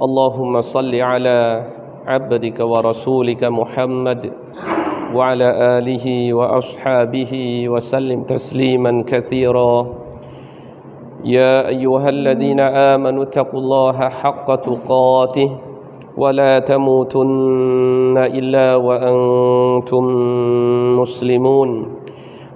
اللهم صل على عبدك ورسولك محمد وعلى آله وأصحابه وسلم تسليما كثيرا. يا أيها الذين آمنوا اتقوا الله حق تقاته ولا تموتن إلا وأنتم مسلمون.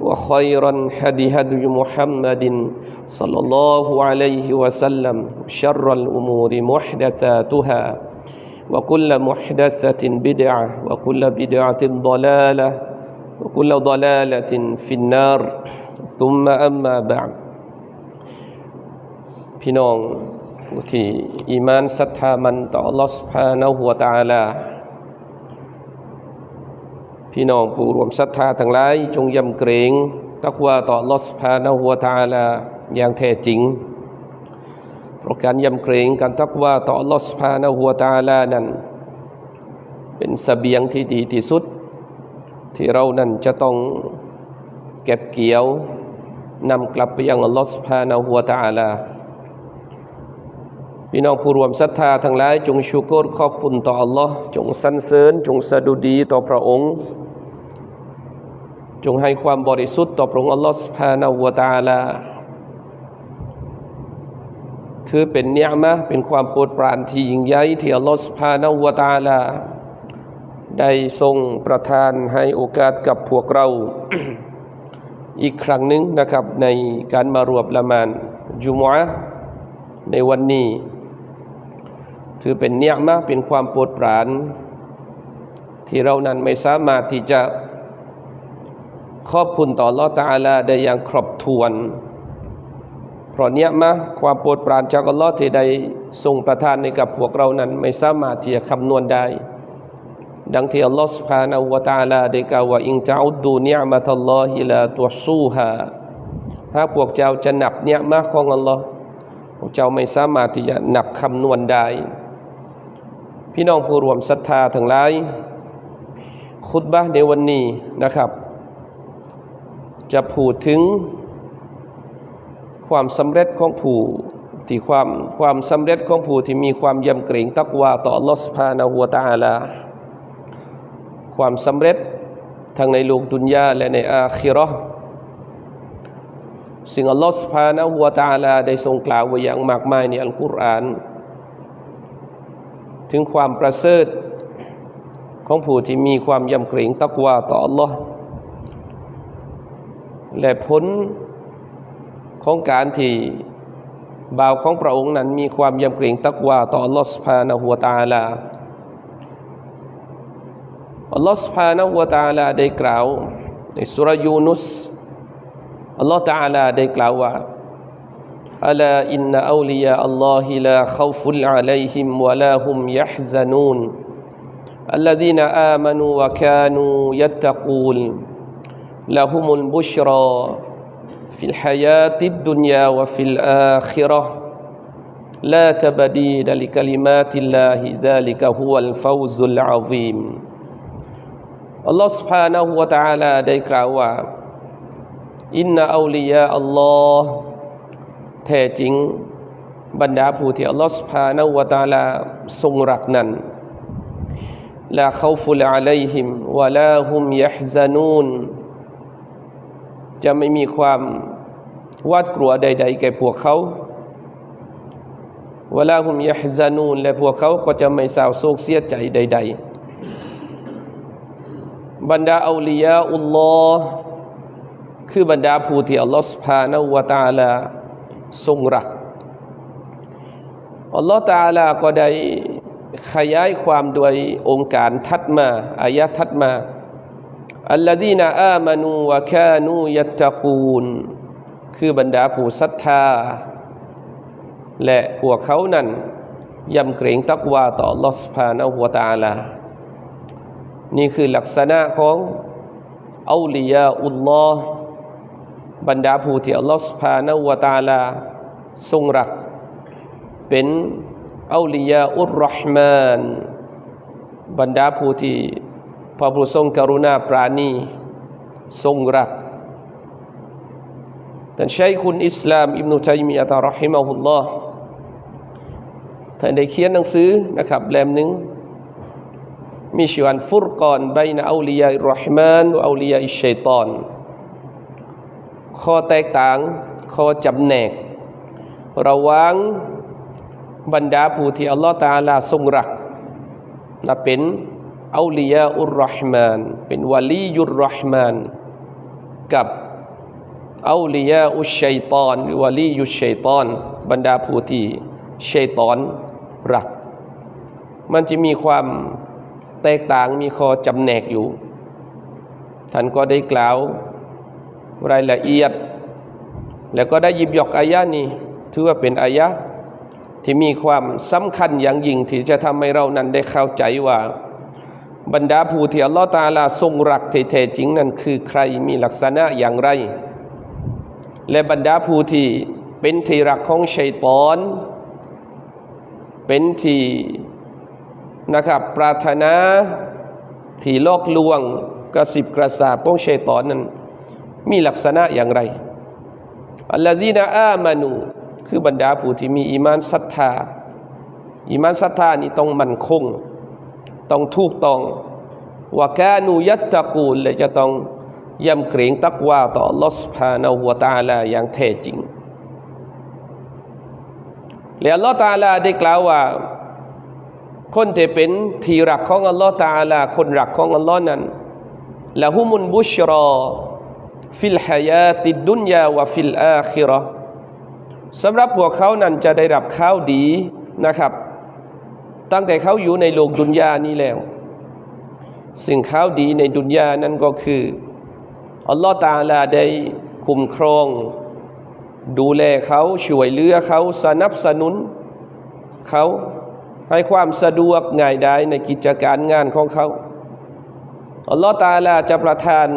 وخير الهدي هدي محمد صلى الله عليه وسلم شر الأمور محدثاتها وكل محدثة بدعة وكل بدعة ضلالة وكل ضلالة في النار ثم أما بعد พี่น้องผู้ที่อีมานศรัทธามันต่อ Allah سبحانه และ تعالى พี่น้องผู้รวมศรัทธาทั้งหลาย จงยำเกรงตักวาต่อลอสพานหัวตาลาอย่างแท้จริง เพราะการยำเกรงการตักวาต่อลอสพานหัวตาลานั้น เป็นสเสบียงที่ดีที่สุด ที่เรานั้นจะต้องเก็บเกี่ยวนำกลับไปยังอัลอสพานหัวตาลาพี่น้องผู้รวมศรัทธาทั้งหลาย จงชูโกรขอบคุณต่ออัลลอฮ์จงสรรเสริญ จงสะดุดีต่อพระองค์ จงให้ความบริสุทธิ์ต่อพระองค์อัลลอฮฺสุบาณาวตาลาถือเป็นเนียอมะเป็นความโปรดปรานที่ยิ่งใหญ่ที่อัลลอฮฺสุบาณาวตาลา ได้ทรงประทานให้โอกาสกับพวกเรา อีกครั้งหนึ่งนะครับ ในการมารวบละมานจุมะในวันนี้ ถือเป็นเนียอมะเป็นความโปรดปราน ที่เรานั้นไม่สามารถที่จะ ขอบคุณต่อลอตาลาได้อย่างครบถ้วน เพราะเนี้ยมะความโปรดปรานจากอัลลอฮ์ที่ได้ทรงประทานในกับพวกเรานั้น ไม่สามารถที่จะคำนวณได้ ดังที่อัลลอฮ์สุภาณอวตาลาได้กล่าวว่าอิงจะอุดูเนียมาทัลลอฮิลาตัวสู้ฮถ้าพวกเจ้าจะนับเนียมะของอัลลอฮ์พวกเจ้าไม่สามารถที่จะนับคำนวณได้ พี่น้องผู้รวมศรัทธาทั้งหลายขุดบ้าในวันนี้นะครับ จะพูดถึงความสำเร็จของผู้ที่ความความสำเร็จของผู้ที่มีความยำเกรงตักวาต่อลอสพานาหัวตาลาความสำเร็จทั้งในโลกดุนยาและในอาคิรอสิ่งอัลลอฮฺสุภาณหัวตาลาได้ทรงกล่าวไว้อย่างมากมายในอัลกุรอาน ถึงความประเสริฐของผู้ที่มีความยำเกรงตักวาต่ออัลลอฮ์ และผลของการที่บ่าวของพระองค์นั้นมีความยำเกรงตักวาต่อ Allah سبحانه และ تعالى อัลลอฮฺ سبحانه และ تعالى ได้กล่าวในสุรยูนุสอัลลอฮฺ تعالى ได้กล่าวว่าอัลาอินนอัลลียาอัลลอฮิลาขาวฟุลอะลัยฮิมวะลาฮุมยะฮซานูน الذين آمنوا وكانوا يتقون لهم البشرى في الحياة الدنيا وفي الآخرة لا تبديل لكلمات الله ذلك هو الفوز العظيم อัลลอฮ์ سبحانه และ تعالى ได้กล่าวว่าอินนาอัลลียาอัลลอฮ์ แท้จริงบรรดาผู้ที่อัลลอฮฺสุภาณวะตาลาทรงรักนั้นลาเขาฟุลอะลัยฮิมวะลาฮุมยะฮซานูน จะไม่มีความวาดกลัวใด ๆ แก่พวกเขาเวลาฮุมยะฮซานูนและพวกเขาก็จะไม่เศร้าโศกเสียใจใด ๆ บรรดาอัลียาอุลลอฮ์คือบรรดาผู้ที่อัลลอฮฺสุภาณวตาลาทรงรักอัลลอฮฺตาลาก็ได้ขยายความด้วยองค์การทัดมาอายะทัดมา อัลลดีนาอามานูวะแคานูยัตะกูนคือบรรดาผู้ศรัทธา และพวกเขานั้นยำเกรงตักวาต่อลอสพานอหัวตาลา นี่คือลักษณะของอัลลียาอุลลอฮ์บรรดาผู้ที่อัลลอฮ์สุภาณวตาลา ทรงรัก เป็นอัลลียาอุรรห์มาน บรรดาผู้ที่ พระผู้ทรงกรุณาปราณี ทรงรักท่านชัยคุณอิสลาม อิบนุตัยมียะตะรอฮิมะฮุลลอฮ์ท่านได้เขียนหนังสือนะครับเล่มหนึ่งมีชื่อว่าฟุรกอนบนอัลลียาอิรรห์มานอัลลียาอิชัยตอน ข้อแตกต่าง ข้อจำแนก ระหว่างบรรดาผู้ที่อัลลอฮฺตาลาทรงรักนะเป็น อัลียาอุรรห์มานเป็นวาลียุรรห์มานกับอัลียาอุชัยตอนหรือวาลียุชัยตอน บรรดาผู้ที่ชัยตอนรัก มันจะมีความแตกต่างมีข้อจำแนกอยู่ ท่านก็ได้กล่าวรายละเอียด แล้วก็ได้หยิบยกอายะนี้ ถือว่าเป็นอายะที่มีความสำคัญอย่างยิ่งที่จะทำให้เรานั้นได้เข้าใจว่า บรรดาผู้ที่อัลลอฮฺตาลาทรงรักแท้จริงนั้นคือใครมีลักษณะอย่างไร และบรรดาผู้ที่เป็นที่รักของชัยตอน เป็นที่นะครับปรารถนาที่ลอกลวงกระสิบกระสาบของชัยตอนนั้น มีลักษณะอย่างไรอัลลอฮีนาอามานูคือบรรดาผู้ที่มีอีมานศรัทธาอีมานศรัทธานี่ต้องมั่นคง ต้องถูกต้องว่าแกานูยัตตะกูลและจะต้องยำเกรงตักว่าต่อลอสพานาหัวตาลาอย่างแท้จริง แล้วลอตาลาได้กล่าวว่า คนที่เป็นที่รักของอัลลอฮ์ตาลา คนรักของอัลลอฮ์นั้นละหุมุนบุชรอฟิลฮายาติดดุนยาวะฟิลอาคิรอสำหรับพวกเขานั้นจะได้รับข้าวดีนะครับ ตั้งแต่เขาอยู่ในโลกดุนยานี้แล้ว สิ่งเขาดีในดุนยานั้นก็คืออัลลอฮฺตาลาได้คุ้มครอง ดูแลเขาช่วยเหลือเขาสนับสนุนเขาให้ความสะดวกง่ายดายในกิจการงานของเขาอัลลอฮฺตาลาจะประทาน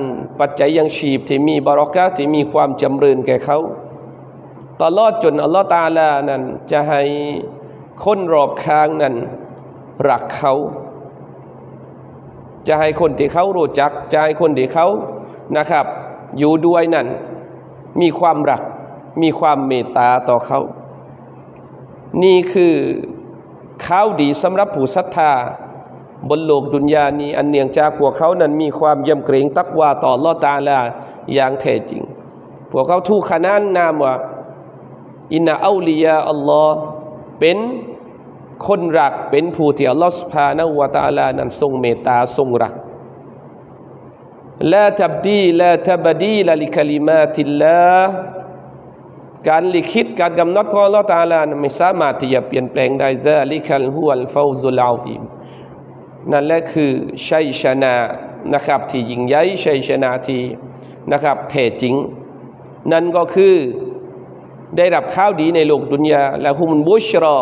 ปัจจัยยังชีพที่มีบารอกะที่มีความจำเริญแก่เขาตลอดจนอัลลอฮฺตาลานั้นจะให้คนรอบข้างนั้น รักเขา จะให้คนที่เขารู้จัก จะให้คนที่เขานะครับ อยู่ด้วยนั้นมีความรัก มีความเมตตาต่อเขา นี่คือข้าวดีสำหรับผู้ศรัทธา บนโลกดุนยานี้ อันเนียงจากพวกเขานั้นมีความยำเกรงตักวาต่อลอตาลาอย่างแท้จริง พวกเขาถูกขนานนามว่าอินนาอัลลียาอัลลอฮ์เป็น คนรักเป็นผู้ที่อัลลอฮ์สุภาณวตาลานั้นทรงเมตตาทรงรักลาทับดีลาทับดีลาลิคลิมาติลลาการลิขิตการกำหนดของอัลลอฮ์ตาลาไม่สามารถที่จะเปลี่ยนแปลงได้ซาลิคัลฮุวัลฟาวซุลอาฟีมนั่นแหละคือชัยชนะนะครับที่ยิ่งใหญ่ชัยชนะที่นะครับแท้จริง นั่นก็คือได้รับข้าวดีในโลกดุนยาและฮุมบุชรอ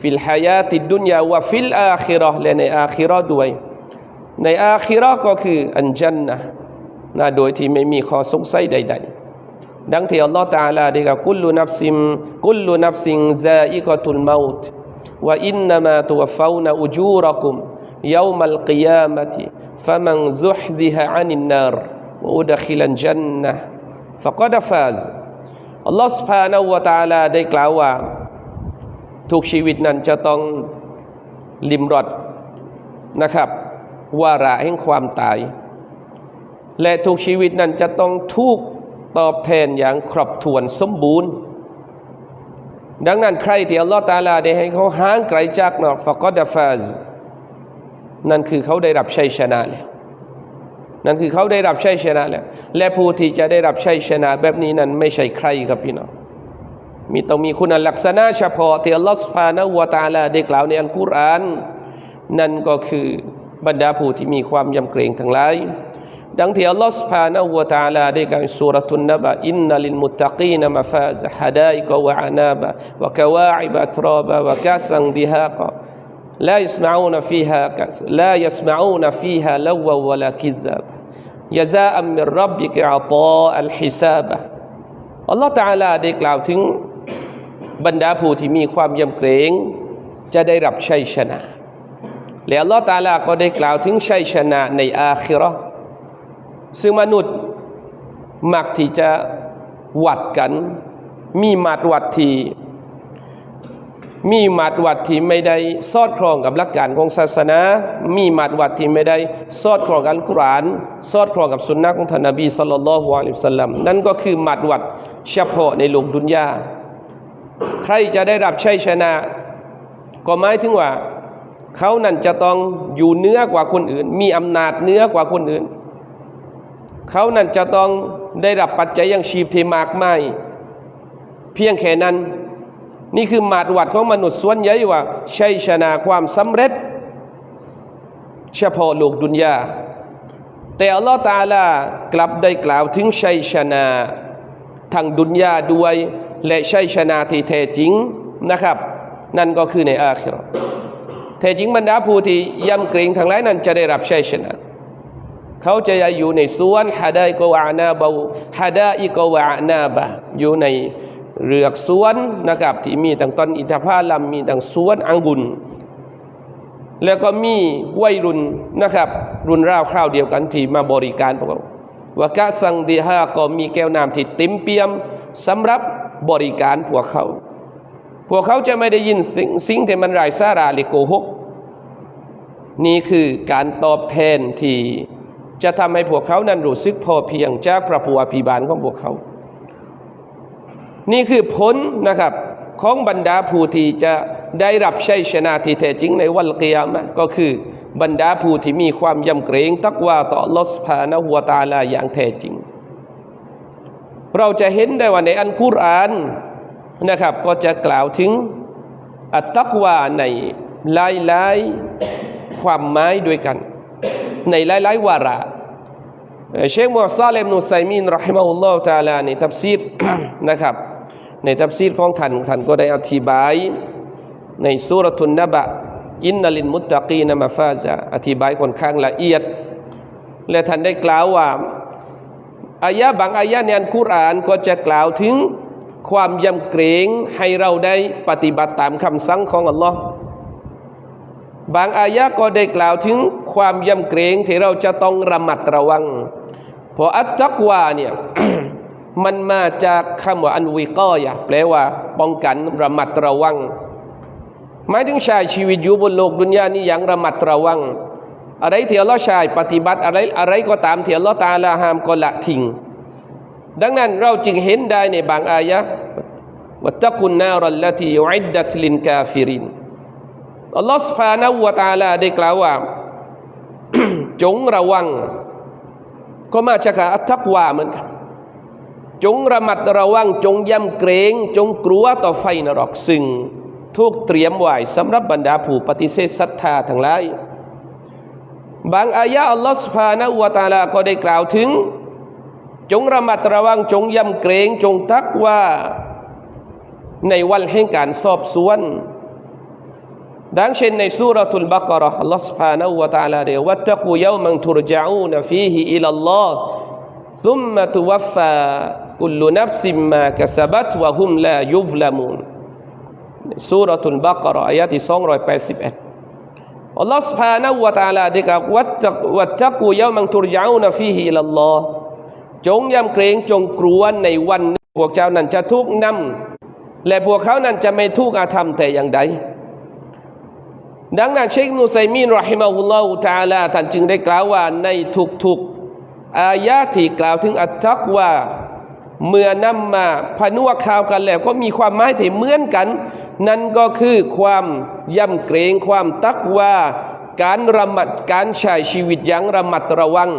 ฟิลฮายาติดดุนยาวะฟิลอาคิรอและในอาคิรอด้วย ในอาคิรอก็คืออันจันนะนะโดยที่ไม่มีข้อสงสัยใดๆ ดังที่อัลลอฮฺตาลาได้กล่าวกุลูนับซิมกุลูนับซิงซาอิกตุลมาตว่าอินนามาตุวฟาวนาอุจูรกุม يوم القيامة فمن زحزح عن النار وأدخل الجنة فقد فاز อัลลอฮฺสุบฮานาอูวะตะอาลาได้กล่าวว่า ทุกชีวิตนั้นจะต้องลิมรอดนะครับ วาระแห่งความตาย และทุกชีวิตนั้นจะต้องถูกตอบแทนอย่างครบถ้วนสมบูรณ์ ดังนั้นใครที่อัลลอฮฺตาลาได้ให้เขาห่างไกลจากนอกฟะกอดฟาซนั่นคือเขาได้รับชัยชนะแล้วนั่นคือเขาได้รับชัยชนะแล้วและผู้ที่จะได้รับชัยชนะแบบนี้นั้นไม่ใช่ใครครับพี่น้อง มีต้องมีคุณลักษณะเฉพาะที่อัลลอฮฺสุบฮานะฮูวะตะอาลาได้กล่าวในอัลกุรอาน นั่นก็คือบรรดาผู้ที่มีความยำเกรงทั้งหลาย ดังที่อัลลอฮฺสุบฮานะฮูวะตะอาลาได้กล่าวในสุรทุนนบะอินนัลิลมุตตะกีนมะฟาซฮะดาอิกวะอานาบะวะกะวาอิบะตราบะวะกาซังดิฮากะ لا يسمعون فيها كأس لا يسمعون فيها لغوا ولا كذابا جزاء من ربك عطاء الحساب อัลลอฮฺตะอาลาได้กล่าวถึง บรรดาผู้ที่มีความยำเกรงจะได้รับชัยชนะ และอัลอตาลาก็ได้กล่าวถึงชัยชนะในอาคิราะห์ซึ่งมนุษย์มักที่จะวัดกัน มีมาตรวัดที่มีมาตรวัดที่ไม่ได้สอดคล้องกับหลักการของศาสนา มีมาตรวัดที่ไม่ได้สอดคล้องกับอัลกุรอาน สอดคล้องกับสุนนะของท่านนบีสัลลัลลอฮุอะลัยฮิวะสัลลัมนั่นก็คือมาตรวัดเฉพาะในโลกดุนยา ใครจะได้รับชัยชนะ ก็หมายถึงว่า เขานั่นจะต้องอยู่เนื้อกว่าคนอื่น มีอำนาจเนื้อกว่าคนอื่น เขานั่นจะต้องได้รับปัจจัยยังชีพที่มากมายเพียงแค่นั้น นี่คือมาตรวัดของมนุษย์ส่วนใหญ่ว่าชัยชนะความสำเร็จ เฉพาะโลกดุนยาแต่อัลลอฮฺตาลากลับได้กล่าวถึงชัยชนะทางดุนยาด้วย และชัยชนะที่แท้จริงนะครับ นั่นก็คือในอาคิเรแท้จริงบรรดาผู้ที่ยำเกรงทั้งหลายนั้นจะได้รับชัยชนะ เขาจะอยู่ในสวนฮาดาอิกวานาบะฮาดาอิกวานาบะอยู่ในเรือกสวนนะครับที่มีตั้งต้นอินทผลัมมีตั้งสวนอังุนแล้วก็มีวัยรุ่นนะครับ รุ่นราวคราวเดียวกันที่มาบริการพวกเราวากะสังดีฮาก็มีแก้วน้ำที่เต็มเปี่ยมสำหรับ บริการพวกเขา พวกเขาจะไม่ได้ยินสิ่งสิ่งที่มันไร้สาระหรือโกหก นี่คือการตอบแทนที่จะทำให้พวกเขานั้นรู้สึกพอเพียงจากพระผู้อภิบาลของพวกเขา นี่คือผลนะครับของบรรดาผู้ที่จะได้รับชัยชนะที่แท้จริงในวันกิยามก็คือบรรดาผู้ที่มีความยำเกรงตักว่าต่อลอสพานหัวตาลาอย่างแท้จริง เราจะเห็นได้ว่าในอันกุรอานนะครับ ก็จะกล่าวถึงอัตตักวาในหลายๆความหมายด้วยกัน ในหลายๆวาระเชคมูฮัมซาเลมนุสัยมีนรอฮิมะฮุลลอฮฺตาลาในทัฟซีรนะครับ ในทัฟซีรของท่านท่านก็ได้อธิบาย ในสุรทุนนบะอินนลินมุตตะกีนมาฟาซาอธิบายค่อนข้างละเอียด และท่านได้กล่าวว่า อายะบางอายะในอันกุรอานก็จะกล่าวถึงความยำเกรงให้เราได้ปฏิบัติตามคำสั่งของอัลลอฮ์บางอายะก็ได้กล่าวถึงความยำเกรงที่เราจะต้องระมัดระวังเพราะอัตตักวาเนี่ยมันมาจากคำว่าอันวิกอยะแปลว่า ป้องกันระมัดระวังหมายถึงชายชีวิตอยู่บนโลกดุนยานี้อย่างระมัดระวัง อะไรที่อัลลอฮ์ชายปฏิบัติอะไรอะไรก็ตามที่อัลลอฮ์ตาลาหามก็ละทิ้งดังนั้นเราจึงเห็นได้ในบางอายะวัตกุนนารัลลทียอิดดัตลินกาฟิรินอัลลอฮ์สุภาณวตาลาได้กล่าวว่า จงระวัง ก็มาจากอัตักวาเหมือนกันจงระมัดระวัง จงย่ำเกรง จงกลัวต่อไฟนรกซึ่งทุกเตรียมไหวสำหรับบรรดาผู้ปฏิเสธศรัทธาทั้งหลาย บางอายะอัลลอฮฺสุภาณอวตาลาก็ได้กล่าวถึง จงระมัดระวังจงยำเกรงจงทักว่าในวันแห่งการสอบสวน ดังเช่นในสุรทูลบักรอัลลอฮฺสุภาณอวตาลาเดียกว่าตะกูยามังทุรจาอูนฟีฮิอิลลอฮ์ ثم توفى كل نفس ما كسبت وهم لا يظلمون สองร้อยแปดสิบเอ็ด อัลลอฮ์สุและ تعالى ได้กล่าวว่าจักวัดจักูเยามังทุรยาวนฟีฮิลลอจงยำเกรงจงกลัวในวันพวกเจ้านั้นจะทุกนำและพวกเขานั้นจะไม่ทุกอาธรรมแต่อย่างใดดังนั้นเชคมุสัยมีนรอฮิมาอุลลอฮฺตาลาท่านจึงได้กล่าวว่าในทุกๆอายะที่กล่าวถึงอัตตักว่า เมื่อนำมาผนวกข่าวกันแล้ว ก็มีความหมายที่เหมือนกัน นั่นก็คือความย่ำเกรงความตักว่าการระมัดการใช้ชีวิตอย่างระมัดระวัง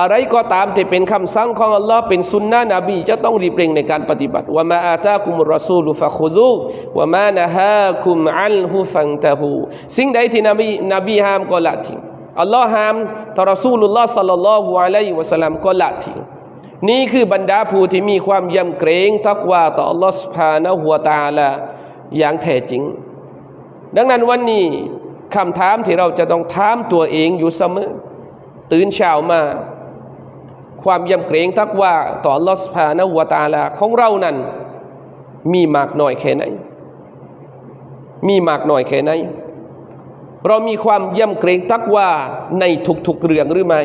อะไรก็ตามที่เป็นคำสั่งของอัลลอฮ์เป็นสุนนะนบีจะต้องรีบเร่งในการปฏิบัติว่ามาอาตาคุมรรอซูลุฟะคุซูว่ามานะฮาคุมอัลฮุฟังตะฮูสิ่งใดที่นบีนบีห้ามก็ละทิ้งอัลลอฮ์ห้ามทรอซูลุลลอฮ์สัลลัลลอฮุอะลัยฮิวะสัลลัมก็ละทิ้ง นี่คือบรรดาผู้ที่มีความยำเกรงตักว่าต่ออัลลอฮ์สุบฮานะฮูวตาลาอย่างแท้จริง ดังนั้นวันนี้คำถามที่เราจะต้องถามตัวเองอยู่เสมอ ตื่นเช้ามา ความยำเกรงตักว่าต่ออัลลอฮฺสุบฮานะฮูวตาลาของเรานั้น มีมากน้อยแค่ไหน มีมากน้อยแค่ไหน เรามีความยำเกรงตักว่าในทุกๆเรื่องหรือไม่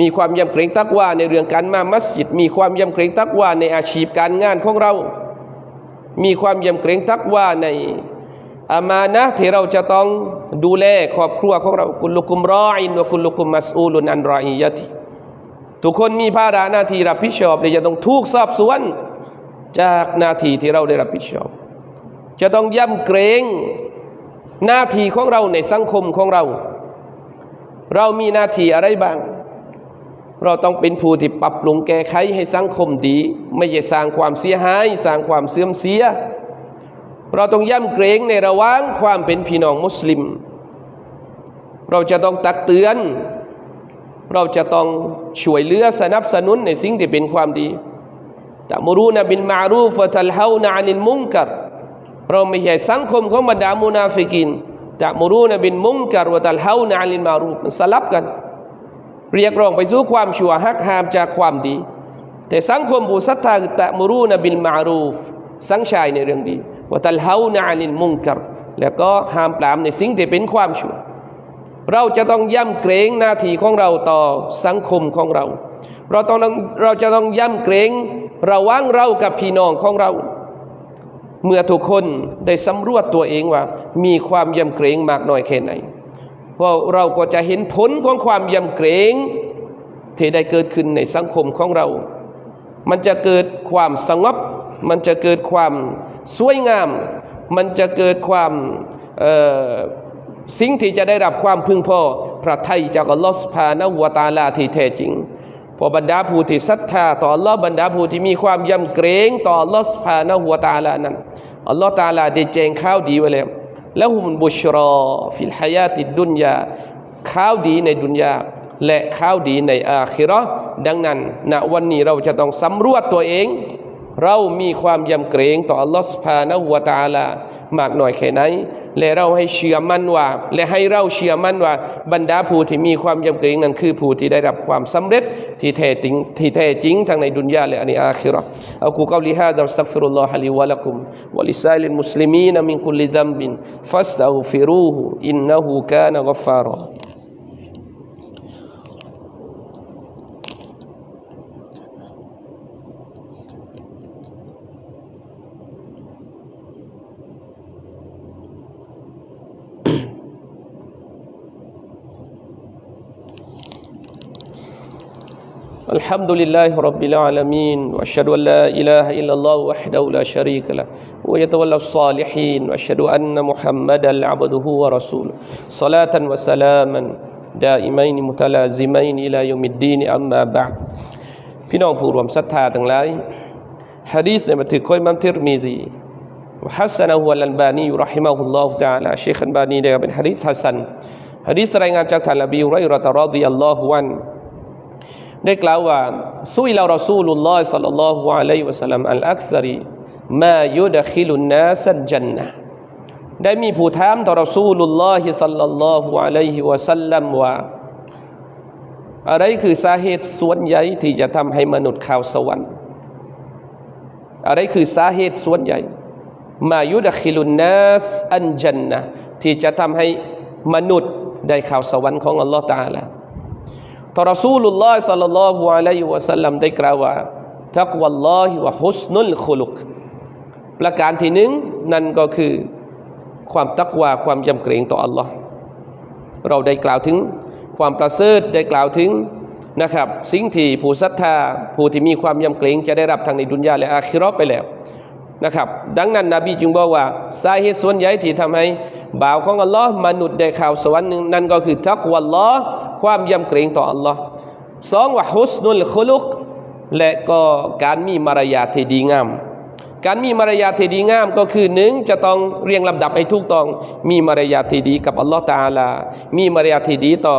มีความยำเกรงตักว่าในเรื่องการมามัสยิด มีความยำเกรงตักว่าในอาชีพการงานของเรา มีความยำเกรงตักว่าในอามานะที่เราจะต้องดูแลครอบครัวของเรากุณลุกุมรออินวะกุลุกุมมัสอูลุนอันรออียะติทุกคนมีภาระหน้าที่รับผิดชอบและจะต้องถูกสอบสวน จากหน้าที่ที่เราได้รับผิดชอบ จะต้องย่ำเกรงหน้าที่ของเราในสังคมของเรา เรามีหน้าที่อะไรบ้าง เราต้องเป็นผู้ที่ปรับปรุงแก้ไขให้สังคมดี ไม่ใช่สร้างความเสียหาย สร้างความเสื่อมเสีย เราต้องย่ำเกรงในระหว่างความเป็นพี่น้องมุสลิม เราจะต้องตักเตือน เราจะต้องช่วยเหลือสนับสนุนในสิ่งที่เป็นความดีตะมรูนบินมารูฟวะตัลฮาวนานินมุงกัรเราไม่ใช่สังคมของบรรดามุนาฟิกินตะมรูนบินมุงกัรวะตัลฮาวนานินมารูฟมันสลับกัน เรียกร้องไปสู่ความชั่วหักหามจากความดี แต่สังคมผู้ศรัทธาตะมรูนบินมารูฟสังชายในเรื่องดีวะตัลฮาวนานินมุงกัรแล้วก็ห้ามปรามในสิ่งที่เป็นความชั่ว เราจะต้องย่ำเกรงหน้าที่ของเราต่อสังคมของเรา เราต้องเราจะต้องย่ำเกรงระว่างเรากับพี่น้องของเรา เมื่อทุกคนได้สำรวจตัวเองว่า มีความย่ำเกรงมากน้อยแค่ไหน พราะเราก็จะเห็นผลของความยำเกรงที่ได้เกิดขึ้นในสังคมของเรา มันจะเกิดความสงบ มันจะเกิดความสวยงาม มันจะเกิดความสิ่งที่จะได้รับความพึงพอพระทัยจากอัลลอฮฺสุภาณวตาลาที่แท้จริงพอบรรดาผู้ที่ศรัทธาต่ออัลลอฮ์บรรดาผู้ที่มีความยำเกรงต่ออัลลอฮฺสุภาณวตาลานั้นอัลลอฮฺตาลาได้แจ้งข่าวดีไว้แล้ว แล้วหุมบุชรอฟิลฮายาติดดุนยาข้าวดีในดุนยาและข้าวดีในอาคิราดังนั้นณวันนี้เราจะต้องสำรวจตัวเอง เรามีความยำเกรงต่ออัลลอฮฺสุภาณวตาลามากหน่อยแค่ไหน และเราให้เชื่อมั่นว่า และให้เราเชื่อมั่นว่า บรรดาผู้ที่มีความยำเกรงนั้นคือผู้ที่ได้รับความสำเร็จที่แท้จริงที่แท้จริงทั้งในดุนยาและในอาคิราะห์เอากูกาวลิฮาดัสตัฟิรุลลอฮะลิวะลักุมวะลิซาลิลมุสลิมีนมินคุลิดัมบินฟัสตัฟิรูฮุอินนะฮูกานะกัฟฟารอ الحمد لله رب العالمين واشهد ان لا اله الا الله وحده لا شريك له ويتولى الصالحين واشهد ان محمدا عبده ورسوله صلاه وسلاما دائمين متلازمين الى يوم الدين اما بعد พี่น้องผู้รวมศรัทธาทั้งหลายฮะดีษในบันทึกของอิหมัมติรมีซีวะฮัสซะนะฮุอัลบานีรอฮิมะฮุลลอฮุตะอาลาเชคอัลบานีได้เป็นฮะดีษฮัสซันฮะดีษรายงานจากท่านนบีฮุไรเราะฮ์รอฎิยัลลอฮุอัน ได้กล่าวว่าซุยลารอซูลุลลอฮ์สัลลัลลอฮุอะลัยฮิวะสัลลัมอัลอักซารีมายุดคิลุนนาสัจจันนะได้มีผู้ถามต่อรอซูลุลลอฮ์สัลลัลลอฮุอะลัยฮิวะสัลลัมว่าอะไรคือสาเหตุส่วนใหญ่ที่จะทำให้มนุษย์เข้าสวรรค์ อะไรคือสาเหตุส่วนใหญ่ มายุดคิลุนนาสอันจันนะที่จะทำให้มนุษย์ได้เข้าสวรรค์ของอัลลอฮ์ตาลา ต่อรอซูลุลลอฮ์สัลลัลลอฮุอะลัยฮิวะสัลลัมได้กล่าวว่าทักวัลลอฮิวะฮุสนุลคุลุกประการที่หนึ่งนั่นก็คือความตักวาความยำเกรงต่ออัลลอฮ์เราได้กล่าวถึงความประเสริฐได้กล่าวถึงนะครับ สิ่งที่ผู้ศรัทธาผู้ที่มีความยำเกรงจะได้รับทางในดุนยาและอาคิราะห์ไปแล้ว นะครับ ดังนั้นนบีจึงบอกว่าสาเหตุส่วนใหญ่ที่ทำให้บ่าวของอัลลอฮ์มนุษย์ได้ข่าวสวรรค์นึงนั่นก็คือทักวัลลอฮ์ความยำเกรงต่ออัลลอฮ์สองว่าฮุสนุลคุลุกและก็การมีมารยาทที่ดีงาม การมีมารยาทที่ดีงามก็คือหนึ่งจะต้องเรียงลำดับให้ถูกต้อง มีมารยาทที่ดีกับอัลลอฮ์ตาอาลา มีมารยาทที่ดีต่อ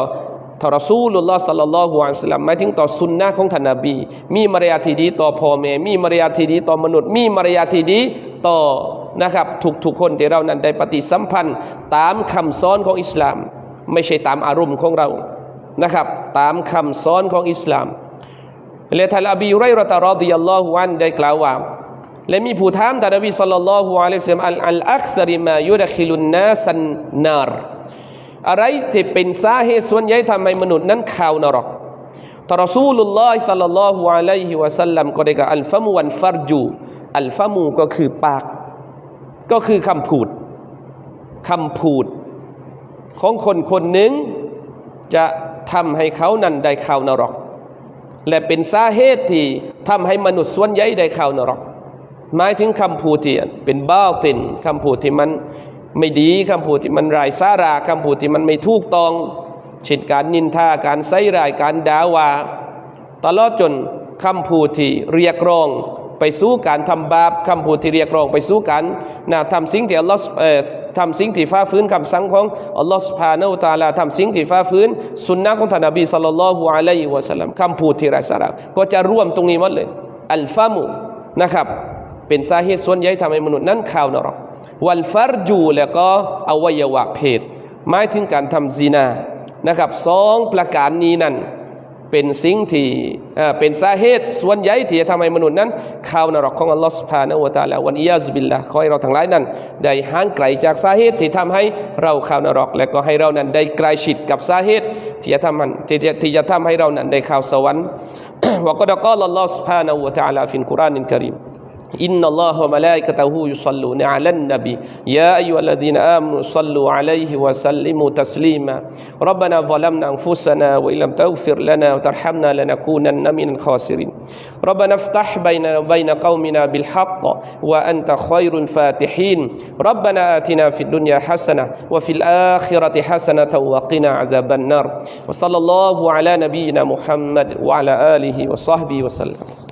ทอรซูลุลลอฮ์สัลลัลลอฮุอะลัยฮิสลลัมหมายถึงต่อสุนนะของท่านนบี มีมารยาทที่ดีต่อพ่อแม่มีมารยาทที่ดีต่อมนุษย์ มีมารยาทที่ดีต่อนะครับทุกๆคนที่เรานั้นได้ปฏิสัมพันธ์ ตามคำสอนของอิสลาม ไม่ใช่ตามอารมณ์ของเรานะครับ ตามคำสอนของอิสลามและท่านอบีไรราะห์รอฎิยัลลอฮุอันได้กล่าวว่าและมีผู้ถามท่านนบีศ็อลลัลลอฮุอะลัยฮิวะซัลลัมอัลอัลอักษริมายุดะคิลุนนาสันนาร อะไรที่เป็นสาเหตุส่วนใหญ่ทำให้มนุษย์นั้นเข้านรกทรอซูลุลลอฮิศ็อลลัลลอฮุอะลัยฮิวะซัลลัมก็ได้กล่าวอัลฟะมูวันฟัรจูอัลฟะมูก็คือปาก ก็คือคำพูดคำพูด ของคนคนหนึ่งจะทำให้เขานั้นได้เข้านรก และเป็นสาเหตุที่ทำให้มนุษย์ส่วนใหญ่ได้เข้านรก หมายถึงคำพูดที่เป็นบ้าตินคำพูดที่มัน ไม่ดีคำพูดที่มันไร้สาระคำพูดที่มันไม่ถูกต้องเช่นการนินทาการใส่รายการด่าว่าตลอดจนคำพูดที่เรียกร้องไปสู่การทำบาปคำพูดที่เรียกร้องไปสู่การนะทำสิ่งที่อัลลอฮ์ทำสิ่งที่ฟ้าฟื้นคำสั่งของอัลลอฮ์สุภาเนาตาลาทำสิ่งที่ฟ้าฟื้นสุนนะของท่านนบีสัลลัลลอฮุอะลัยฮิวะสัลลัมคำพูดที่ไร้สาระก็จะร่วมตรงนี้หมดเลยอัลฟามุนะครับ เป็นสาเหตุส่วนใหญ่ทำให้มนุษย์นั้นข่าวนรก วัลฟารจู แล้วก็อวัยวะเพศหมายถึงการทำซีนานะครับสองประการนี้นั่นเป็นสิ่งที่เป็นสาเหตุส่วนใหญ่ที่จะทำให้มนุษย์นั้นเข้านรกของอัลลอฮฺสุภานอวตาแล้ววันอียาสบิลละขอให้เราทั้งหลายนั้น ได้ห่างไกลจากสาเหตุที่ทำให้เราเข้านรก และก็ให้เรานั้นได้ไกลชิดกับสาเหตุที่จะทำมันที่จะที่จะทำให้เรานั้นได้เข้าสวรรค์วะก็ดะกอลอัลลอฮฺสุภานอวตาละฟินกุรานินกริม إن الله وملائكته يصلون على النبي. يا أيها الذين آمنوا صلوا عليه وسلموا تسليما. ربنا ظلمنا أنفسنا وإن لم تغفر لنا وترحمنا لنكونن من الخاسرين. ربنا افتح بيننا وبين قومنا بالحق وأنت خير الفاتحين. ربنا آتنا في الدنيا حسنة وفي الآخرة حسنة وقنا عذاب النار. وصلى الله على نبينا محمد وعلى آله وصحبه وسلم.